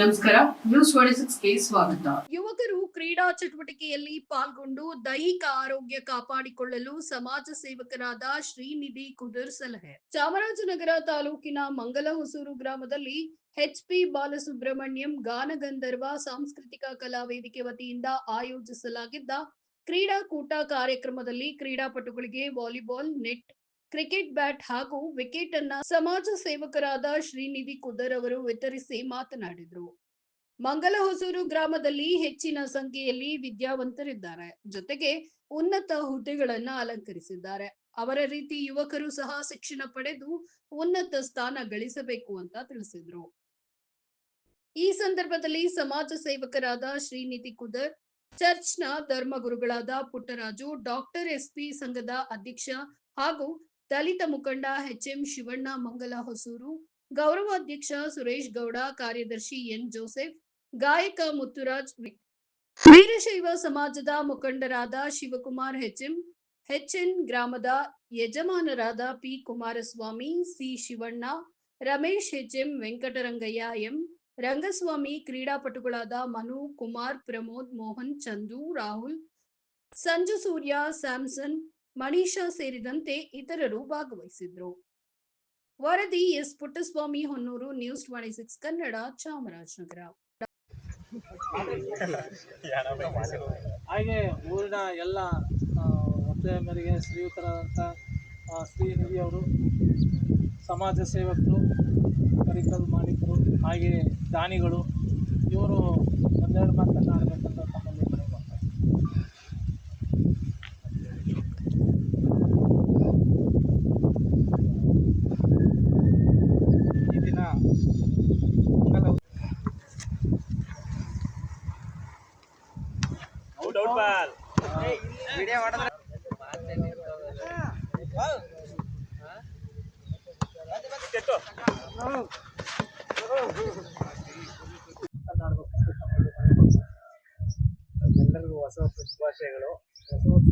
ನಮಸ್ಕಾರ. ನ್ಯೂಸ್ ಸ್ವಾಗತ. ಯುವಕರು ಕ್ರೀಡಾ ಚಟುವಟಿಕೆಯಲ್ಲಿ ಪಾಲ್ಗೊಂಡು ದೈಹಿಕ ಆರೋಗ್ಯ ಕಾಪಾಡಿಕೊಳ್ಳಲು ಸಮಾಜ ಸೇವಕರಾದ ಶ್ರೀನಿಧಿ ಕುದುರ್ ಸಲಹೆ. ಚಾಮರಾಜನಗರ ತಾಲೂಕಿನ ಮಂಗಲಹೊಸೂರು ಗ್ರಾಮದಲ್ಲಿ ಎಚ್ ಪಿ ಬಾಲಸುಬ್ರಹ್ಮಣ್ಯಂ ಗಾನಗಂಧರ್ವ ಸಾಂಸ್ಕೃತಿಕ ಕಲಾ ವೇದಿಕೆ ವತಿಯಿಂದ ಆಯೋಜಿಸಲಾಗಿದ್ದ ಕ್ರೀಡಾಕೂಟ ಕಾರ್ಯಕ್ರಮದಲ್ಲಿ ಕ್ರೀಡಾಪಟುಗಳಿಗೆ ವಾಲಿಬಾಲ್, ನೆಟ್ ಕ್ರಿಕೆಟ್ ಬ್ಯಾಟ್ ಹಾಗೂ ವಿಕೆಟ್ ಅನ್ನ ಸಮಾಜ ಸೇವಕರಾದ ಶ್ರೀನಿಧಿ ಕುದರ್ ಅವರು ವಿತರಿಸಿ ಮಾತನಾಡಿದರು. ಮಂಗಲಹೊಸೂರು ಗ್ರಾಮದಲ್ಲಿ ಹೆಚ್ಚಿನ ಸಂಖ್ಯೆಯಲ್ಲಿ ವಿದ್ಯಾವಂತರಿದ್ದಾರೆ. ಜೊತೆಗೆ ಉನ್ನತ ಹುದ್ದೆಗಳನ್ನ ಅಲಂಕರಿಸಿದ್ದಾರೆ. ಅವರ ರೀತಿ ಯುವಕರು ಸಹ ಶಿಕ್ಷಣ ಪಡೆದು ಉನ್ನತ ಸ್ಥಾನ ಗಳಿಸಬೇಕು ಅಂತ ತಿಳಿಸಿದ್ರು. ಈ ಸಂದರ್ಭದಲ್ಲಿ ಸಮಾಜ ಸೇವಕರಾದ ಶ್ರೀನಿಧಿ ಕುದರ್, ಚರ್ಚ್ನ ಧರ್ಮಗುರುಗಳಾದ ಪುಟ್ಟರಾಜು, ಡಾಕ್ಟರ್ ಎಸ್ಪಿ ಸಂಘದ ಅಧ್ಯಕ್ಷ ಹಾಗೂ ದಲಿತ ಮುಖಂಡ ಎಚ್ಎಂ ಶಿವಣ್ಣ, ಮಂಗಲ ಹೊಸೂರು, ಗೌರವಾಧ್ಯಕ್ಷ ಸುರೇಶ್ ಗೌಡ, ಕಾರ್ಯದರ್ಶಿ ಎನ್ ಜೋಸೆಫ್, ಗಾಯಕ ಮುತ್ತುರಾಜ್ ವೀರಶೈವ ಸಮಾಜದ ಮುಖಂಡರಾದ ಶಿವಕುಮಾರ್ ಎಚ್ಎಂ, ಎಚ್ಎನ್ ಗ್ರಾಮದ ಯಜಮಾನರಾದ P Kumaraswamy, C Shivanna, Ramesh HM Venkatarangaiah M, Rangaswamy ಕ್ರೀಡಾಪಟುಗಳಾದ Manu, Kumar, Pramod, Mohan, Chandu, Rahul, Sanju Surya, Samson Manisha ಸೇರಿದಂತೆ ಇತರರು ಭಾಗವಹಿಸಿದ್ರು. ವರದಿ S. Puttaswamy Honnur news twenty six Kannada Chamarajanagar. ಹಾಗೆ ಊರಿನ ಎಲ್ಲ ಮತ್ತೆ ಮೇರೆಗೆ ಶ್ರೀಯುತರಾದಂಥ ಆ, ಶ್ರೀನಿಧಿ ಅವರು ಸಮಾಜ ಸೇವಕರು ಪರಿಕಲ್ ಮಾಲೀಕರು ಹಾಗೆ ದಾನಿಗಳು ಇವರು ಒಂದೆರಡು ಮಾತನ್ನು ಎಲ್ಲರಿಗೂ ಹೊಸ ಹೊಸ ಶುಭಾಶಯಗಳು ಹೊಸ